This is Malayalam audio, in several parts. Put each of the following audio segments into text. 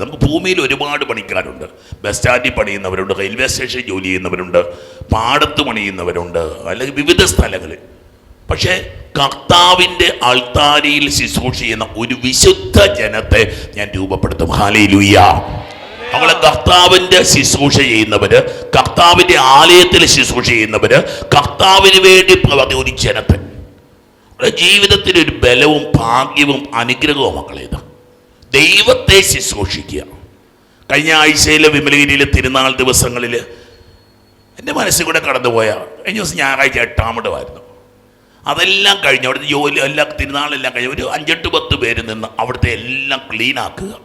നമുക്ക് ഭൂമിയിൽ ഒരുപാട് പണിക്കാരുണ്ട്. ബസ് സ്റ്റാൻഡിൽ പണിയുന്നവരുണ്ട് റെയിൽവേ സ്റ്റേഷൻ ജോലി ചെയ്യുന്നവരുണ്ട് പാടത്ത് പണിയുന്നവരുണ്ട് അല്ലെങ്കിൽ വിവിധ സ്ഥലങ്ങളിൽ. പക്ഷേ കർത്താവിന്റെ അൾത്താരിയിൽ ശുശ്രൂഷ ചെയ്യുന്ന ഒരു വിശുദ്ധ ജനത്തെ ഞാൻ രൂപപ്പെടുത്തും. ഹാലയിലുയ്യ നമ്മളെ കർത്താവിന്റെ ശുശ്രൂഷ ചെയ്യുന്നവര് കർത്താവിന്റെ ആലയത്തിൽ ശുശ്രൂഷ ചെയ്യുന്നവര് കർത്താവിന് വേണ്ടി പ്രവർത്തി ഒരു ജനത്തെ. ജീവിതത്തിൽ ഒരു ബലവും ഭാഗ്യവും അനുഗ്രഹവും മക്കളെ ഇത്. ദൈവത്തെ ശുശ്രൂഷിക്കുക. കഴിഞ്ഞ ആഴ്ചയിലെ വിമലഗിരിയിലെ തിരുനാൾ ദിവസങ്ങളിൽ എന്റെ മനസ്സിൽ കൂടെ കടന്നുപോയ കഴിഞ്ഞ ദിവസം ഞായറാഴ്ച എട്ടാമിടമായിരുന്നു അതെല്ലാം കഴിഞ്ഞ് അവിടുത്തെ ജോലി എല്ലാം തിരുനാളെല്ലാം കഴിഞ്ഞ് ഒരു അഞ്ചെട്ട് പത്ത് പേര് നിന്ന് അവിടുത്തെ എല്ലാം ക്ലീൻ ആക്കുക.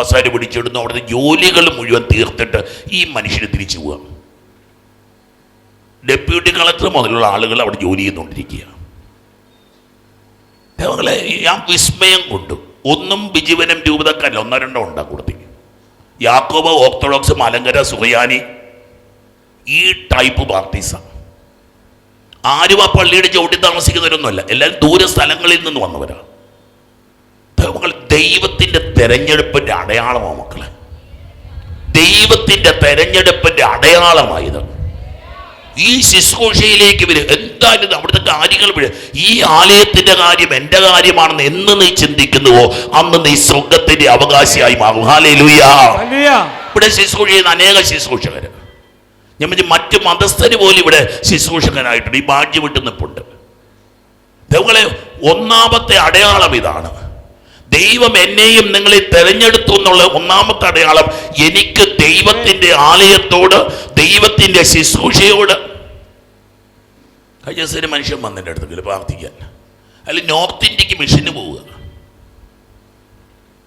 കസാര പിടിച്ചിടുന്നു അവിടുത്തെ ജോലികൾ മുഴുവൻ തീർത്തിട്ട് ഈ മനുഷ്യന് തിരിച്ചു പോവുക. ഡെപ്യൂട്ടി കളക്ടർ മുതലുള്ള ആളുകൾ അവിടെ ജോലി ചെയ്തുകൊണ്ടിരിക്കുക ഞാൻ വിസ്മയം കൊണ്ടു. ഒന്നും വിജീവനം രൂപതക്കല്ല ഒന്നോ രണ്ടോ ഉണ്ടാ കൂടുതൽ യാക്കോബ ഓർത്തഡോക്സ് മലങ്കര സുഖയാനി ഈ ടൈപ്പ് പാർട്ടീസാണ് ആരും ആ പള്ളിയുടെ ചവിട്ടി താമസിക്കുന്നവരൊന്നുമല്ല. എല്ലാവരും ദൂര സ്ഥലങ്ങളിൽ നിന്ന് വന്നവരാണ് മക്കൾ ദൈവത്തിന്റെ തെരഞ്ഞെടുപ്പിന്റെ അടയാളമാണ് മക്കളെ. ദൈവത്തിന്റെ തെരഞ്ഞെടുപ്പിന്റെ അടയാളമായത് ഈ ശുശ്രൂഷയിലേക്ക് വരും എന്തായാലും അവിടുത്തെ കാര്യങ്ങൾ വരും ഈ ആലയത്തിന്റെ കാര്യം എന്റെ കാര്യമാണെന്ന് എന്ന് നീ ചിന്തിക്കുന്നുവോ? അന്ന് നീ സ്വർഗത്തിന്റെ അവകാശിയായി മാറും. ഹാലേ ഇവിടെ ശുശ്രൂഷ ചെയ്യുന്ന അനേക ശുശ്രൂഷകർ ഞാൻ മറ്റു മതസ്ഥര് പോലും ഇവിടെ ശുശ്രൂഷകനായിട്ടുണ്ട് ഈ ഭാഗ്യം വിട്ട് നിൽപ്പുണ്ട് ദൈവങ്ങളെ ഒന്നാമത്തെ അടയാളം ഇതാണ്. ദൈവം എന്നെയും നിങ്ങളെ തെരഞ്ഞെടുത്തു എന്നുള്ള ഒന്നാമത്തെ അടയാളം എനിക്ക് ദൈവത്തിന്റെ ആലയത്തോട് ദൈവത്തിന്റെ ശുശ്രൂഷയോട്. കഴിഞ്ഞ മനുഷ്യൻ വന്നിന്റെ അടുത്ത് പ്രാർത്ഥിക്കാൻ. അല്ല നോർത്ത് ഇന്ത്യയ്ക്ക് മിഷന് പോവുക.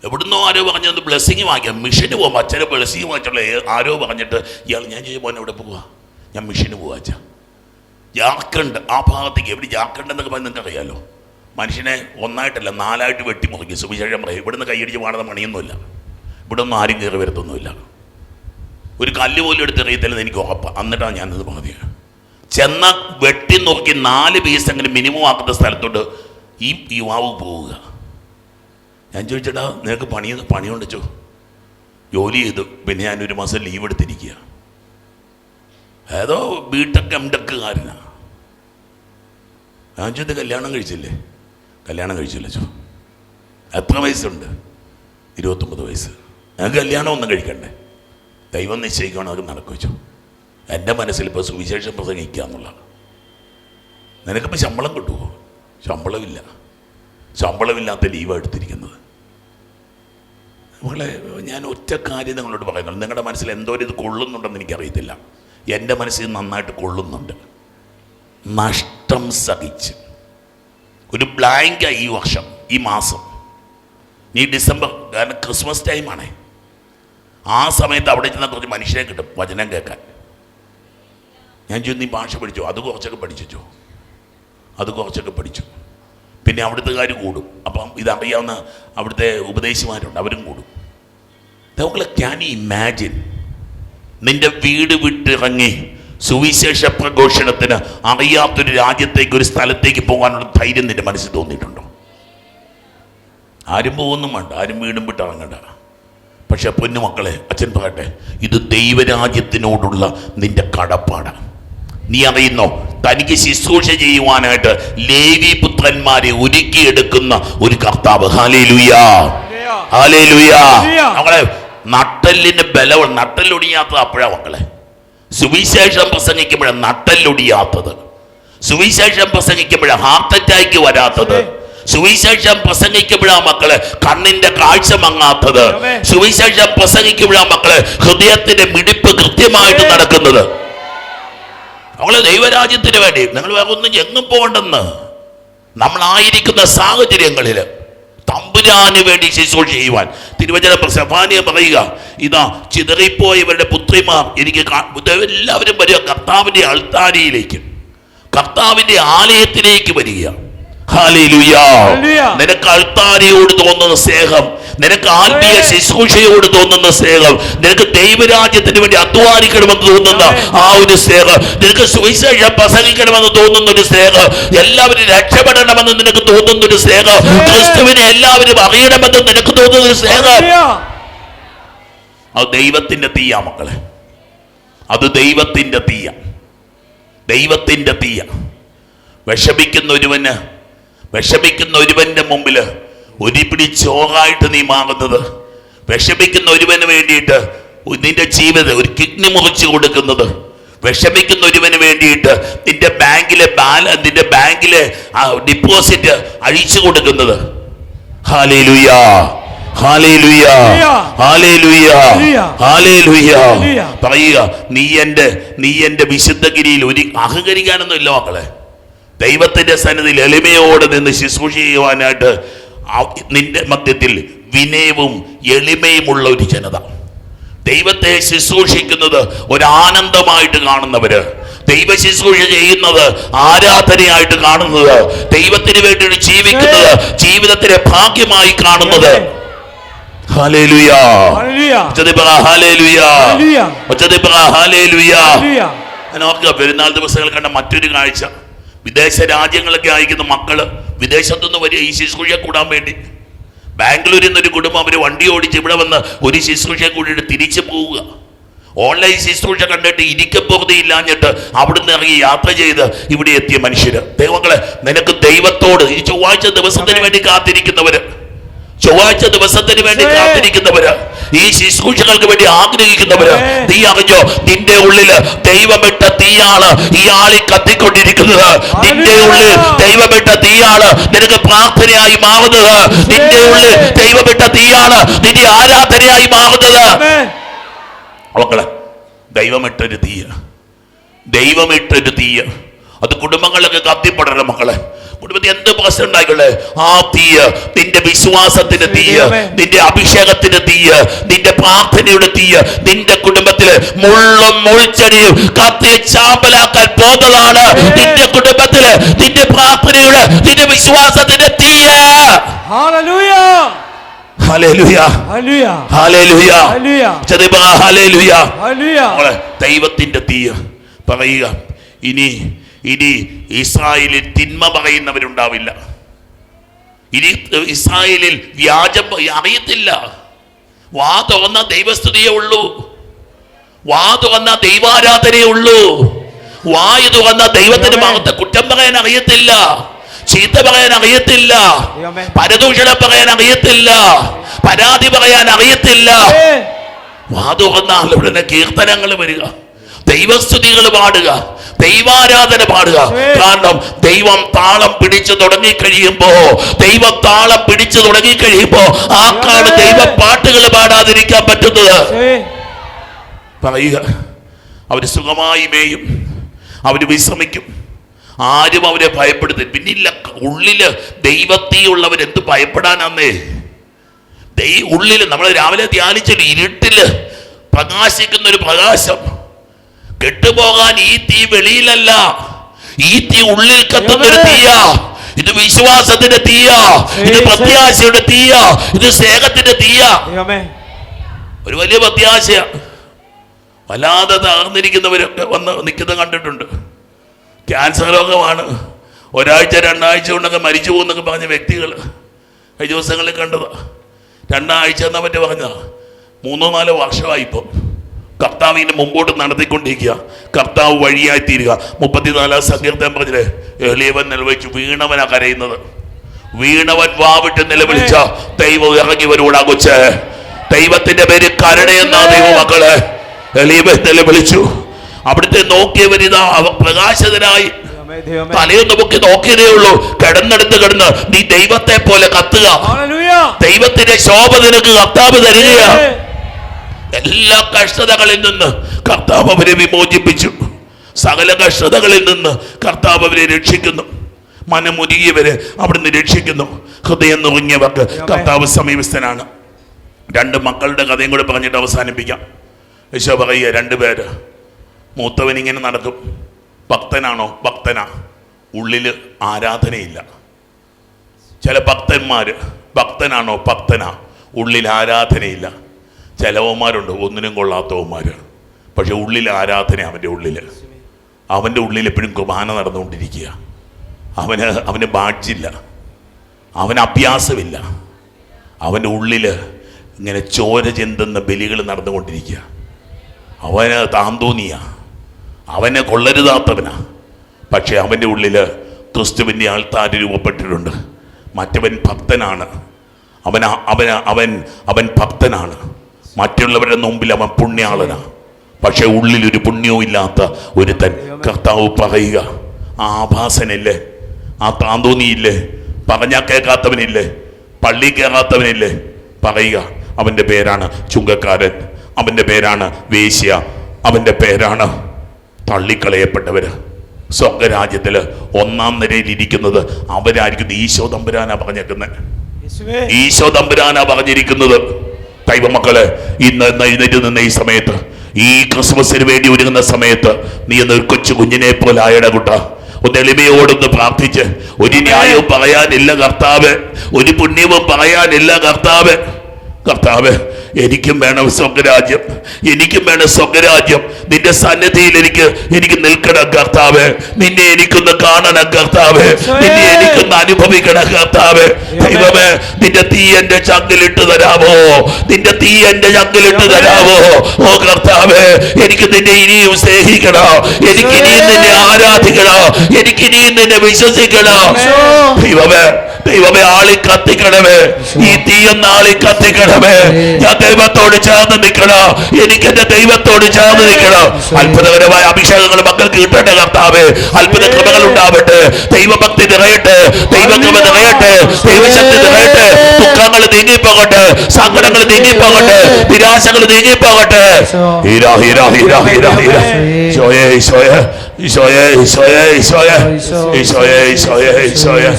എവിടുന്നോ ആരോ പറഞ്ഞത് ബ്ലെസ്സിങ് വാങ്ങിക്കാം മിഷന് പോകുമ്പോൾ അച്ഛന് ബ്ലെസ്സിങ് വാങ്ങിച്ചുള്ള ആരോ പറഞ്ഞിട്ട് ഇയാൾ ഞാൻ ചെയ്യുമ്പോൾ എവിടെ പോവുക ഞാൻ മിഷന് പോവാ അച്ഛാ. ജാർഖണ്ഡ് ആ ഭാഗത്തേക്ക് എവിടെ ജാർഖണ്ഡ് എന്നൊക്കെ പറഞ്ഞ് നിങ്ങൾക്ക് അറിയാലോ മനുഷ്യനെ ഒന്നായിട്ടല്ല നാലായിട്ട് വെട്ടി മുറിക്കും. സുവിശേഷം പറയും ഇവിടുന്ന് കൈയടിച്ച് പാടുന്ന പണിയൊന്നുമില്ല. ഇവിടെ ഒന്നും ആരും കയറി വരത്തൊന്നുമില്ല. ഒരു കല്ല് പോലും എടുത്ത് എറിയത്തില്ലെന്ന് എനിക്ക് ഉറപ്പാണ് എന്നിട്ടാണ് ഞാനിത് പറഞ്ഞത്. ചെന്ന വെട്ടി നോക്കി നാല് പീസെങ്കിലും മിനിമം ആക്കുന്ന സ്ഥലത്തോട്ട് ഈ യുവാവ് പോവുക. ഞാൻ ചോദിച്ചടാ നിനക്ക് പണി പണിയുണ്ട് ജോലി ചെയ്തു. പിന്നെ ഒരു മാസം ലീവ് എടുത്തിരിക്കുക. ഏതോ ബിടെക് എം ടെക്കുകാരനാണ് ഞാൻ ചോദിച്ചത് കല്യാണം കഴിച്ചില്ലേ? കല്യാണം കഴിച്ചില്ല ചോ എത്ര വയസ്സുണ്ട്? ഇരുപത്തൊമ്പത് വയസ്സ്. ഞങ്ങൾക്ക് കല്യാണം ഒന്നും കഴിക്കണ്ടേ. ദൈവം നിശ്ചയിക്കണം അത് നടക്കുവച്ചു എന്റെ മനസ്സിൽ ഇപ്പോൾ സുവിശേഷം പ്രസംഗിക്കുക എന്നുള്ള നിനക്കിപ്പോൾ ശമ്പളം കിട്ടുമോ ശമ്പളമില്ല. ശമ്പളമില്ലാത്ത ലീവാണ് എടുത്തിരിക്കുന്നത്. മകളെ ഞാൻ ഒറ്റ കാര്യം നിങ്ങളോട് പറയുന്നുള്ളൂ. നിങ്ങളുടെ മനസ്സിൽ എന്തോ ഇത് കൊള്ളുന്നുണ്ടെന്ന് എനിക്കറിയത്തില്ല. എന്റെ മനസ്സിൽ നന്നായിട്ട് കൊള്ളുന്നുണ്ട്. നഷ്ടം സഹിച്ച്. ഒരു ബ്ലാങ്കായി ഈ വർഷം ഈ മാസം. നീ ഡിസംബർ കാരണം ക്രിസ്മസ് ടൈമാണ് ആ സമയത്ത് അവിടെ ചെന്നാൽ കുറച്ച് മനുഷ്യരെ കിട്ടും വചനം കേൾക്കാൻ. ഞാൻ ചോദിച്ചു നീ ഭാഷ പഠിച്ചു? അത് കുറച്ചൊക്കെ പഠിച്ചു അത് കുറച്ചൊക്കെ പഠിച്ചു. പിന്നെ അവിടുത്തെ കൂടും. അപ്പം ഇതറിയാവുന്ന അവിടുത്തെ ഉപദേശിമാരുണ്ട് അവരും കൂടും. ദൗക്കളെ ക്യാൻ ഇമാജിൻ നിന്റെ വീട് വിട്ടിറങ്ങി സുവിശേഷ പ്രഘോഷണത്തിന് അറിയാത്തൊരു രാജ്യത്തേക്ക് ഒരു സ്ഥലത്തേക്ക് പോകാനുള്ള ധൈര്യം നിന്റെ മനസ്സിൽ തോന്നിയിട്ടുണ്ടോ. ആരും പോകുന്നും വേണ്ട ആരും വീടും വിട്ട് ഇറങ്ങണ്ട. പക്ഷെ പൊന്നു മക്കളെ അച്ഛൻ പറയട്ടെ ഇത് ദൈവരാജ്യത്തിനോടുള്ള നിന്റെ കടപ്പാടാണ് നീ അറിയുന്നോ തനിക്ക് ശുശ്രൂഷ ചെയ്യുവാനായിട്ട് ലേവി പുത്രന്മാരെ ഒരുക്കിയെടുക്കുന്ന ഒരു കർത്താവ്. ഹാലേലുയാ ഹാലേ ലുയാ നമ്മളെ നട്ടലിന് ബലം നട്ടലൊടിയാത്ത അപ്പോഴാ മക്കളെ. സുവിശേഷം പ്രസംഗിക്കുമ്പോൾ നട്ടല്ലൊടിയാത്തത് സുവിശേഷം പ്രസംഗിക്കുമ്പോൾ ഹാർട്ട് അറ്റാക്ക് വരാത്തത്. സുവിശേഷം പ്രസംഗിക്കുമ്പോഴാ മക്കൾ കണ്ണിന്റെ കാഴ്ച മങ്ങാത്തത്. സുവിശേഷം പ്രസംഗിക്കുമ്പോഴാ മക്കൾ ഹൃദയത്തിന്റെ മിടിപ്പ് കൃത്യമായിട്ട് നടക്കുന്നത്. നമ്മൾ ദൈവരാജ്യത്തിന് വേണ്ടി നിങ്ങൾ വേറെ ഒന്നും എങ്ങും പോകണ്ടെന്ന്. നമ്മളായിരിക്കുന്ന സാഹചര്യങ്ങളിൽ തമ്പുരാന് വേണ്ടി ശുശ്രൂഷ ചെയ്യുവാൻ. തിരുവചന സഫാനിയ പറയുക ഇതാ ചിതറിപ്പോയവരുടെ പുത്രിമാർ എനിക്ക് എല്ലാവരും വരിക. കർത്താവിന്റെ അൾത്താരിയിലേക്ക് കർത്താവിന്റെ ആലയത്തിലേക്ക് വരിക. നിനക്ക് അൾത്താരിയോട് തോന്നുന്ന സ്നേഹം നിനക്ക് ആത്മീയ. ശുശ്രൂഷയോട് തോന്നുന്ന സ്നേഹം നിനക്ക് ദൈവരാജ്യത്തിന് വേണ്ടി അധ്വാനിക്കണമെന്ന് തോന്നുന്ന. ആ ഒരു സ്നേഹം നിനക്ക് സുവിശേഷം പ്രസംഗിക്കണമെന്ന് തോന്നുന്ന ഒരു സ്നേഹം എല്ലാവരും രക്ഷപ്പെടണമെന്ന് നിനക്ക് തോന്നുന്ന ഒരു സ്നേഹം ക്രിസ്തുവിനെ എല്ലാവരും അറിയണമെന്ന് നിനക്ക് തോന്നുന്ന ഒരു സ്നേഹം. അത് ദൈവത്തിന്റെ തീയ മക്കളെ അത് ദൈവത്തിന്റെ തീയ ദൈവത്തിന്റെ തീയ വിഷമിക്കുന്ന ഒരുവന് വിഷമിക്കുന്ന ഒരുവന്റെ മുമ്പിൽ ഒരു പിടി ചോറായിട്ട് നീ മാറുന്നത് വിഷമിക്കുന്ന ഒരുവന് വേണ്ടിയിട്ട് നിന്റെ ജീവിതം ഒരു കിഡ്നി മുറിച്ചു കൊടുക്കുന്നത്. വിഷമിക്കുന്ന ഒരുവന് വേണ്ടിയിട്ട് നിന്റെ ബാങ്കിലെ ബാല നിന്റെ ബാങ്കിലെ ഡിപ്പോസിറ്റ് അഴിച്ചു കൊടുക്കുന്നത്. പറയുക നീ എന്റെ നീ എന്റെ വിശുദ്ധഗിരിയിൽ ഒരു അഹങ്കരിക്കാനൊന്നും ഇല്ല മക്കളെ. ദൈവത്തിന്റെ സന്നിധിയിൽ എളിമയോടെ നിന്ന് ശുശ്രൂഷ ചെയ്യുവാനായിട്ട് നിന്റെ മധ്യത്തിൽ വിനയവും എളിമയുമുള്ള ഒരു ജനത. ദൈവത്തെ ശുശ്രൂഷിക്കുന്നത് ഒരാനന്ദമായിട്ട് കാണുന്നവര്. ദൈവ ശുശ്രൂഷ ചെയ്യുന്നത് ആരാധനയായിട്ട് കാണുന്നത്. ദൈവത്തിന് വേണ്ടി ജീവിക്കുന്നത് ജീവിതത്തിലെ ഭാഗ്യമായി കാണുന്നത്. പെരുന്നാൾ ദിവസങ്ങൾ കണ്ട മറ്റൊരു കാഴ്ച. വിദേശ രാജ്യങ്ങളൊക്കെ അയക്കുന്ന മക്കൾ വിദേശത്തുനിന്ന് വരിക ഈ ശുശ്രൂഷയെ കൂടാൻ വേണ്ടി. ബാംഗ്ലൂരിൽ നിന്ന് ഒരു കുടുംബം അവർ വണ്ടി ഓടിച്ച് ഇവിടെ വന്ന് ഒരു ശുശ്രൂഷയെ കൂടിയിട്ട് തിരിച്ചു പോവുക. ഓൺലൈൻ ശുശ്രൂഷ കണ്ടിട്ട് ഇരിക്കപ്പോകതയില്ലാഞ്ഞിട്ട് അവിടുന്ന് ഇറങ്ങി യാത്ര ചെയ്ത് ഇവിടെ എത്തിയ മനുഷ്യര്. ദൈവങ്ങളെ നിനക്ക് ദൈവത്തോട് ഈ ചൊവ്വാഴ്ച ദിവസത്തിന് വേണ്ടി കാത്തിരിക്കുന്നവര്. ചൊവ്വാഴ്ച ദിവസത്തിന് വേണ്ടി. കാത്തിരിക്കുന്നവര് ഈ ശുശ്രൂഷകൾക്ക് വേണ്ടി ആഗ്രഹിക്കുന്നവര്. നീ അറിഞ്ഞോ? നിന്റെ ഉള്ളിൽ ദൈവമിട്ട തീയാണ് ഈ ആളി കത്തിക്കൊണ്ടിരിക്കുന്നത്. നിന്റെ ഉള്ളിൽ ദൈവമിട്ട തീയാണ് നിനക്ക് പ്രാർത്ഥനയായി മാറുന്നത്. നിന്റെ ഉള്ളിൽ ദൈവമിട്ട തീയാണ് നിന്റെ ആരാധനയായി മാറുന്നത്. മക്കളെ ദൈവമിട്ടൊരു തീയ ദൈവമിട്ടൊരു തീയ അത് കുടുംബങ്ങളിലൊക്കെ കത്തിപ്പെടണം മക്കളെ. കുടുംബത്തിൽ എന്ത് പ്രശ്നം ഉണ്ടായിക്കൊള്ളേ? ആ തീയ നിന്റെ വിശ്വാസത്തിന്റെ തീയ നിന്റെ അഭിഷേകത്തിന്റെ തീയ നിന്റെ പ്രാർത്ഥനയുടെ തീയ നിന്റെ കുടുംബത്തിൽ മുള്ളും മുൾച്ചെടിയും കത്തി ചാമ്പലാക്കാൻ പോകുന്നതാണ്. നിന്റെ കുടുംബത്തിൽ നിന്റെ പ്രാർത്ഥനയുടെ നിന്റെ വിശ്വാസത്തിന്റെ തീയ. ദൈവത്തിന്റെ തീയ പറയുക. ഇനി ഇനി ഇസ്രായേലിൽ തിന്മ പറയുന്നവരുണ്ടാവില്ല. ഇനി ഇസ്രായേലിൽ വ്യാജം അറിയത്തില്ല. വാ തുറന്ന ദൈവസ്തുതിയേ ഉള്ളൂ. വാ തുറന്ന ദൈവാരാധനയേ ഉള്ളൂ. വായു തുറന്ന ദൈവത്തിന് ഭാഗത്ത് കുറ്റം പറയാൻ അറിയത്തില്ല. ചീത്ത പറയാൻ അറിയത്തില്ല. പരദൂഷണം പറയാൻ അറിയത്തില്ല. പരാതി പറയാൻ അറിയത്തില്ല. വാ തുറന്നാൽ ഉടനെ കീർത്തനങ്ങൾ വരിക. ദൈവസ്തുതികൾ പാടുക ദൈവാരാധന പാടുക. കാരണം ദൈവം താളം പിടിച്ചു തുടങ്ങി കഴിയുമ്പോ ദൈവം താളം പിടിച്ചു തുടങ്ങി കഴിയുമ്പോ ആർക്കാണ് ശരി. ദൈവ പാട്ടുകൾ പാടാതിരിക്കാൻ പറ്റുന്നത്. പറയുക അവർ സുഖമായി മേയും അവർ വിശ്രമിക്കും. ആരും അവരെ ഭയപ്പെടുത്തി പിന്നില്ല ഉള്ളിൽ ദൈവത്തിയുള്ളവരെന്ത് ഭയപ്പെടാനാന്നേ? ദൈ ഉള്ളിൽ നമ്മൾ രാവിലെ ധ്യാനിച്ചൊരു ഇരുട്ടിൽ പ്രകാശിക്കുന്ന ഒരു പ്രകാശം. കെട്ടുപോകാൻ ഈ തീ വെളിയിലല്ല. ഈ തീ ഉള്ളിൽ കത്തുന്ന ഒരു തീയാ. ഇത് വിശ്വാസത്തിന്റെ തീയാ. ഇത് പ്രത്യാശയുടെ തീയാ. ഇത് സ്നേഹത്തിന്റെ തീയാ. ഒരു വലിയ പ്രത്യാശയ. വല്ലാതെ തകർന്നിരിക്കുന്നവരൊക്കെ വന്ന് നിൽക്കുന്നത് കണ്ടിട്ടുണ്ട്. ക്യാൻസർ രോഗമാണ്. ഒരാഴ്ച രണ്ടാഴ്ച കൊണ്ടൊക്കെ മരിച്ചു പോകുന്നൊക്കെ പറഞ്ഞ വ്യക്തികൾ ഈ ദിവസങ്ങളിൽ കണ്ടതാ. രണ്ടാഴ്ച എന്നാ പറ്റി പറഞ്ഞ മൂന്നോ നാലോ വർഷമായി ഇപ്പം കർത്താവിനെ മുമ്പോട്ട് നടത്തിക്കൊണ്ടിരിക്കുക. കർത്താവ് വഴിയായി തീരുക. മുപ്പത്തിനാലാം സങ്കീർത്തം പറഞ്ഞില്ലേ? എളിയവൻ നിലവിളിച്ചു വീണവനാ കരയുന്നത്. വീണവൻ വാവിട്ട് നിലവിളിച്ച ദൈവം ഇറങ്ങി വരൂടാ കൊച്ച്. ദൈവത്തിന്റെ പേര് കരുണയെന്നാ ദൈവമക്കൾ എളിയവൻ നിലവിളിച്ചു. അവിടുത്തെ നോക്കിയവരിതാ അവ പ്രകാശിതനായി. തലയൊന്ന് പൊക്കി നോക്കിയതേ ഉള്ളൂ. കിടന്നെടുത്ത് കിടന്ന് നീ ദൈവത്തെ പോലെ കത്തുക. ദൈവത്തിന്റെ ശോഭ നിനക്ക് കർത്താവ് തരികയാ ആമേൻ. എല്ലാ കഷ്ടതകളിൽ നിന്ന് കർത്താവ് അവരെ വിമോചിപ്പിച്ചു. സകല കഷ്ടതകളിൽ നിന്ന് കർത്താവ് അവരെ രക്ഷിക്കുന്നു. മനമുരുകിയവരെ അവിടുന്ന് രക്ഷിക്കുന്നു. ഹൃദയം നുറുങ്ങിയവർക്ക് കർത്താവ് സമീപസ്ഥനാണ്. രണ്ട് മക്കളുടെ കഥയും കൂടെ പറഞ്ഞിട്ട് അവസാനിപ്പിക്കാം. യശോ പറയുക രണ്ടുപേര് മൂത്തവൻ ഇങ്ങനെ നടക്കും. ഭക്തനാണോ? ഭക്തനാ. ഉള്ളിൽ ആരാധനയില്ല. ചില ഭക്തന്മാർ ഭക്തനാണോ? ഭക്തനാ. ഉള്ളിൽ ആരാധനയില്ല. ചിലവന്മാരുണ്ട് ഒന്നിനും കൊള്ളാത്തവന്മാർ പക്ഷെ ഉള്ളിൽ ആരാധന അവന്റെ ഉള്ളിൽ അവന്റെ ഉള്ളിൽ എപ്പോഴും കുർബാന നടന്നുകൊണ്ടിരിക്കുക. അവന് അവന് ബാഡ്ജില്ല അവന് അഭ്യാസമില്ല. അവന്റെ ഉള്ളിൽ ഇങ്ങനെ ചോര ചെന്തുന്ന ബലികൾ നടന്നുകൊണ്ടിരിക്കുക. അവന് താന്തോന്നിയ. അവനെ കൊള്ളരുതാത്തവനാ. പക്ഷെ അവന്റെ ഉള്ളിൽ ക്രിസ്തുവിന്റെ ആൾത്താര് രൂപപ്പെട്ടിട്ടുണ്ട്. മറ്റവൻ ഭക്തനാണ്. അവൻ അവൻ അവൻ അവൻ ഭക്തനാണ്. മറ്റുള്ളവരുടെ മുമ്പിൽ അവൻ പുണ്യാളനാ. പക്ഷെ ഉള്ളിൽ ഒരു പുണ്യവും ഇല്ലാത്ത ഒരുത്തൻ കർത്താവ് പറയുക ആ ആഭാസനില്ലേ? ആ താന്തോന്നിയില്ലേ? പറഞ്ഞാൽ കേൾക്കാത്തവനില്ലേ? പള്ളി കയറാത്തവനില്ലേ പറയുക. അവന്റെ പേരാണ് ചുങ്കക്കാരൻ. അവന്റെ പേരാണ് വേശ്യ. അവന്റെ പേരാണ് തള്ളിക്കളയപ്പെട്ടവർ സ്വർഗരാജ്യത്തിൽ ഒന്നാം നിരയിൽ ഇരിക്കുന്നത് അവരായിരിക്കും ഈശോ തമ്പുരാനാ പറഞ്ഞേക്കുന്നത്. ഈശോ തമ്പുരാനാ പറഞ്ഞിരിക്കുന്നത്. ദൈവമക്കളെ മക്കളെ ഇന്ന് എഴുന്നേറ്റ് നിന്ന ഈ സമയത്ത് ഈ ക്രിസ്മസിന് വേണ്ടി ഒരുങ്ങുന്ന സമയത്ത് നീ എന്ന് ഒരു കൊച്ചു കുഞ്ഞിനെ പോലെ ആയട കുട്ട. ഒന്ന് എളിമയോടൊന്ന് പ്രാർത്ഥിച്ച് ഒരു ന്യായവും പറയാനില്ല കർത്താവ്. ഒരു പുണ്യവും പറയാനില്ല കർത്താവ്. കർത്താവ് എനിക്കും വേണം സ്വർഗരാജ്യം. എനിക്കും വേണം സ്വർഗരാജ്യം. നിന്റെ സന്നിധിയിൽ എനിക്ക് എനിക്ക് നിൽക്കണം കർത്താവ്. നിന്നെ എനിക്കൊന്ന് കാണണം കർത്താവ്. നിന്നെ എനിക്കൊന്ന് അനുഭവിക്കണം കർത്താവ്. ദൈവമേ നിന്റെ തീ എന്റെ ചങ്കിലിട്ട് തരാമോ? നിന്റെ തീ എന്റെ ചങ്കിലിട്ട് തരാമോ? ഓ കർത്താവ് എനിക്ക് നിന്നെ ഇനിയും സ്നേഹിക്കണം. എനിക്ക് ഇനിയും നിന്നെ ആരാധിക്കണം. എനിക്ക് ഇനിയും നിന്നെ വിശ്വസിക്കണം. ദൈവമേ ദൈവമേ ആളി കത്തിക്കണമേ. ഈ തീയൊന്ന് ആളി കത്തിക്കണമേ. ഞാൻ ദൈവത്തോട് ചേർന്ന് നിൽക്കണം. എനിക്ക് എന്റെ ദൈവത്തോട് ചേർന്ന് നിൽക്കണം. അത്ഭുതകരമായ അഭിഷേകങ്ങൾ മക്കൾക്ക് കിട്ടട്ടെ കർത്താവേ. അത്ഭുത കൃപകൾ ഉണ്ടാവട്ടെ. ദൈവഭക്തി നിറയട്ടെ. ദൈവകൃപ നിറയട്ടെ. ദൈവശക്തി നിറയട്ടെ. ദുഃഖങ്ങൾ നീങ്ങിപ്പോകട്ടെ. സങ്കടങ്ങൾ നീങ്ങിപ്പോകട്ടെ. നിരാശകൾ നീങ്ങിപ്പോകട്ടെ. ഹീരാ ഹീരാ ഹീരാ ഹീരാ ഹീരാ. ഈശോയെ ഈശോയെ. ഈശോയെ ഈശോയെ ഈശോയെ. ഈശോയെ ഈശോയെ ഈശോയെ.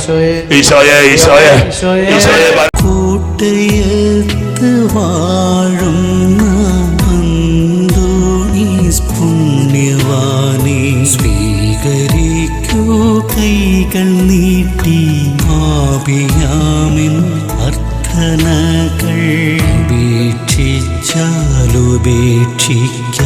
ഈശോയെ. ഈശോയെ ഈശോയെ. കൂട്ടയത്ത് വാഴുന്ന അന്തോണീസ് പുണ്യവാനെ. സ്വീകരിക്കൂ കൈകൾ നീട്ടി ആപിയാമിൻ അർത്ഥനകൾ. ഉപേക്ഷിച്ചാലുപേക്ഷിക്കാവേ